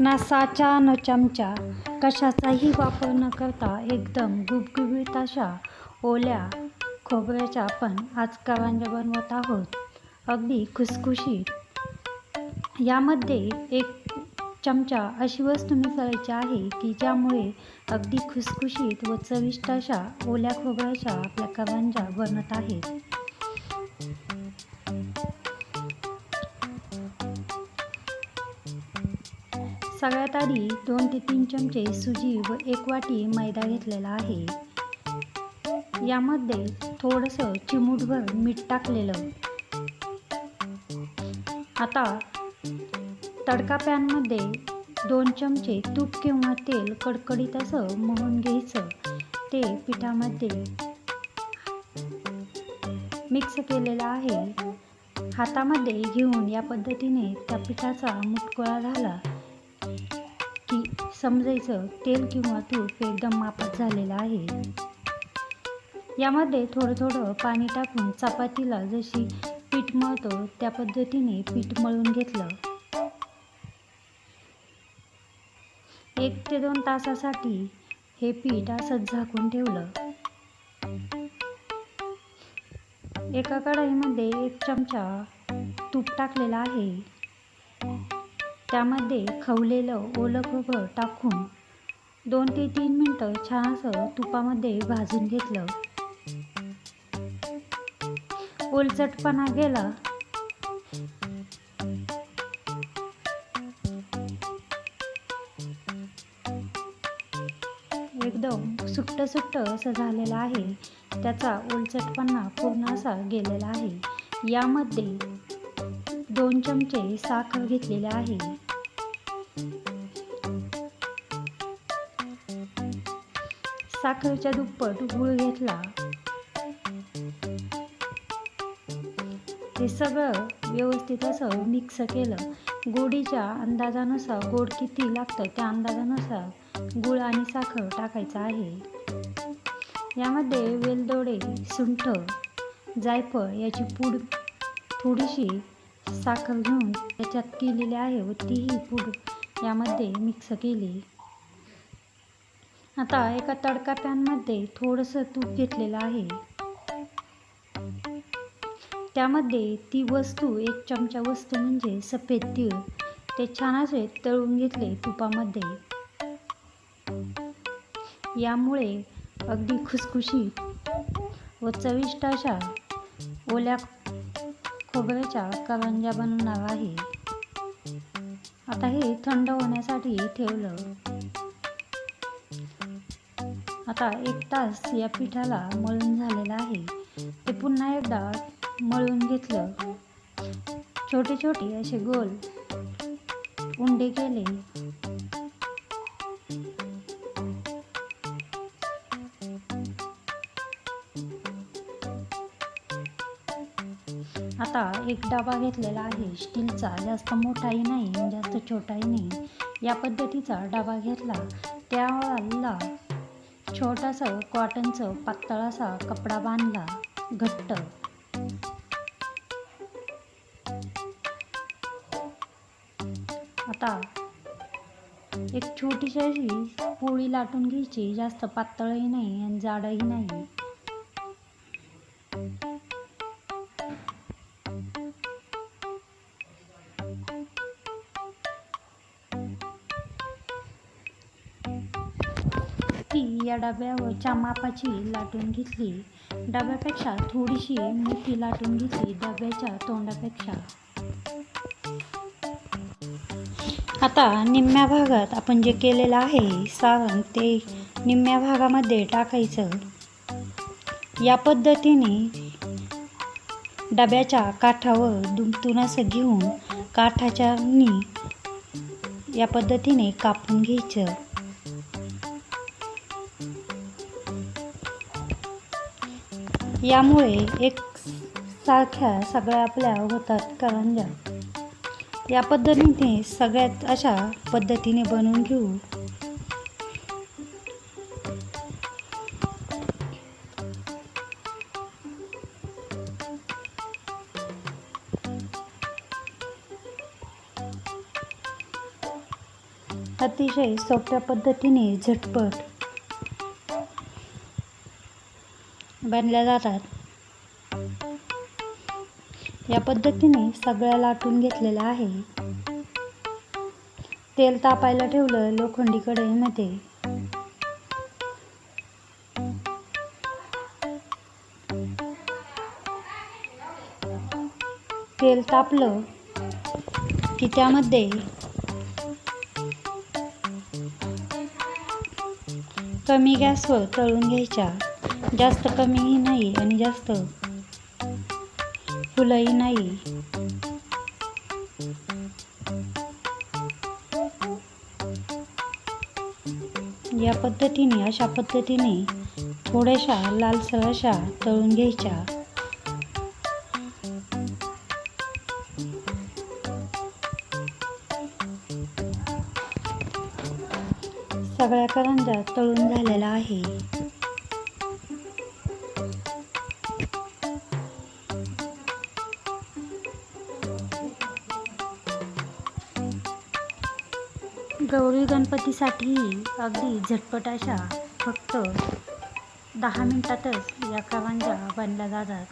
नासाच्या न चमचा कशाचाही वापर न करता एकदम गुबगुबीत अशा ओल्या खोबऱ्याच्या आपण आज करंज्या बनवत आहोत. अगदी खुसखुशीत. यामध्ये एक चमचा अशी वस्तू मिसळायची आहे की ज्यामुळे अगदी खुसखुशीत व चविष्ट अशा ओल्या खोबऱ्याच्या आपल्या करंज्या बनत आहेत. सगळ्यात आधी दोन ते तीन चमचे सुजी व एक वाटी मैदा घेतलेला आहे. यामध्ये थोडंसं चिमूटभर मीठ टाकलेलं. आता तडका पॅनमध्ये दोन चमचे तूप किंवा तेल कडकडीत असं मोहून घ्यायचं. ते पिठामध्ये मिक्स केलेलं आहे. हातामध्ये घेऊन या पद्धतीने त्या पिठाचा मुटकुळा झाला. की समजायचं तेल किंवा तूप एकदम मापात झालेलं आहे. यामध्ये थोडं थोडं पाणी टाकून चपातीला जशी पीठ मळतो त्या पद्धतीने पीठ मळून घेतलं. एक ते दोन तासासाठी हे पीठ असंच झाकून ठेवलं. एका कढईमध्ये एक चमचा तूप टाकलेला आहे. त्यामध्ये खवलेलं ओलं खोबरं टाकून दोन ते तीन मिनटं छान असं तुपामध्ये भाजून घेतलं. ओलचटपणा गेला. एकदम सुट्ट सुट्ट असं झालेलं आहे. त्याचा ओलचटपणा पूर्ण असा गेलेला आहे. यामध्ये दोन चमचे साखर घेतलेले आहे. साखरेच्या दुप्पट गूळ घेतला. हे सगळं व्यवस्थित असं मिक्स केलं. गोडीच्या अंदाजानुसार गोड किती लागतं त्या अंदाजानुसार गुळ आणि साखर टाकायचं आहे. यामध्ये वेलदोडे सुंठ जायफळ याची पूड थोडीशी साखर घेऊन त्याच्यात केलेली आहे व तीही पूड यामध्ये मिक्स केली. आता एका तडका पॅनमध्ये थोडंसं तूप घेतलेलं आहे. त्यामध्ये ती वस्तू एक चमचा वस्तू म्हणजे सफेद तीळ ते छान असे तळून घेतले तुपामध्ये. यामुळे अगदी खुसखुशीत व चविष्ट अशा ओल्या खोबऱ्याच्या करंज्या बनवणार आहे. आता हे थंड होण्यासाठी ठेवलं. आता एक तास या पिठाला मळून झालेला आहे. ते पुन्हा एकदा मळून घेतलं. छोटे छोटे असे गोल उंडे केले. आता एक डबा घेतलेला आहे. स्टीलचा जास्त मोठाही नाही जास्त छोटाही नाही. या पद्धतीचा डबा घेतला. त्याला छोटासा कॉटनचं पातळासा कपडा बांधला घट्ट. आता एक छोटीशी अशी पोळी लाटून घ्यायची जास्त पातळही नाही आणि जाडही नाही. ती या डब्यावरच्या मापाची लाटून घेतली. डब्यापेक्षा थोडीशी मोठी लाटून घेतली डब्याच्या तोंडापेक्षा. आता निम्म्या भागात आपण जे केलेलं आहे सारण ते निम्म्या भागामध्ये टाकायचं. या पद्धतीने डब्याच्या काठावर दुमतून असं घेऊन काठाच्या या पद्धतीने कापून घ्यायचं. यामुळे एक सारख्या सगळ्या आपल्या होतात. करंज्या या पद्धतीने सगळ्यात अशा पद्धतीने बनवून घेऊ. अतिशय सोप्या पद्धतीने झटपट बनल्या जातात. या पद्धतीने सगळ्या लाटून घेतलेलं आहे. तेल तापायला ठेवलं लोखंडी कढईमध्ये तेल तापलं की त्यामध्ये कमी गॅसवर तळून घ्यायच्या. जास्त कमीही नाही आणि जास्त फुलंही नाही. या पद्धतीने अशा पद्धतीने थोड्याशा लालसर अशा तळून घ्यायच्या. सगळ्या करंजा तळून झालेला आहे. गौरी गणपतीसाठी अगदी झटपट अशा फक्त दहा मिनटातच या करंज्या बनल्या जातात.